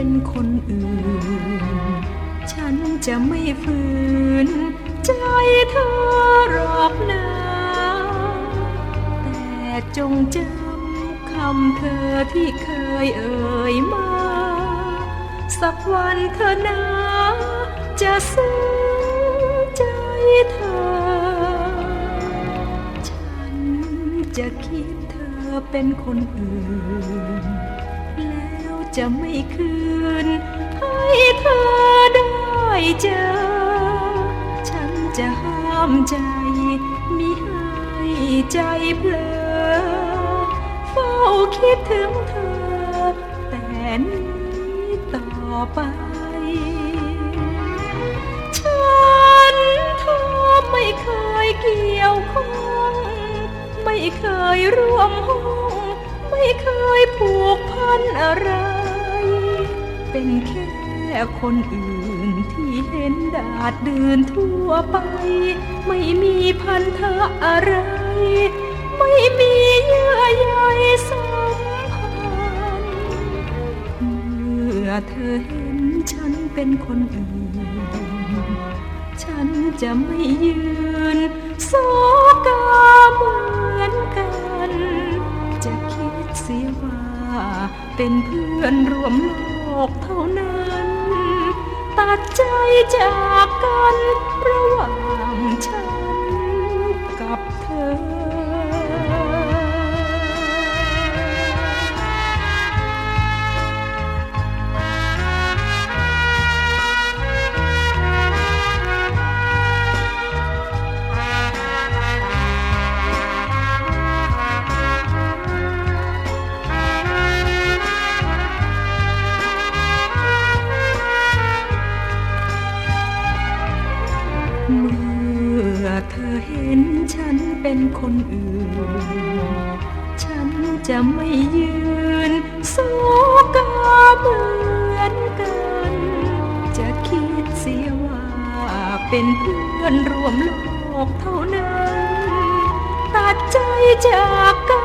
เป็นคนอื่น ฉันจะไม่ฝืน ใจเธอหรอกนะแต่จงจำคำเธอที่เคยเอ่ยมา สักวันเธอนะจะซึ้งใจเธอ ฉันจะคิดเธอเป็นคนอื่น แล้วจะไม่คืน ให้เธอได้เจอ ฉันจะห้ามใจมิให้ใจเพลอเฝ้าคิดถึงเธอ แต่นี้ต่อไปฉันเธอไม่เคยเกี่ยวข้องไม่เคยร่วมห้อง ไม่เคยผูกพันอะไร เป็นแค่คนอื่นที่เห็นดาดเดินทั่วไป ไม่มีพันธะอะไร ไม่มีเยื่อใยสัมพันธ์เมื่อเธอเห็นฉันเป็นคนอื่น ฉันจะไม่ยืนโศกาเหมือนกัน จะคิดเสียว่าเป็นเพื่อนร่วมโลก อกเท่านั้น ตัดใจจากกันระหว่างฉัน อเธอเห็นฉันเป็นคนอื่น ฉันจะไม่ยืนโศกาเหมือนกัน จะคิดเสียว่าเป็นเพื่อนร่วมโลกเท่านั้น ตัดใจจากกัน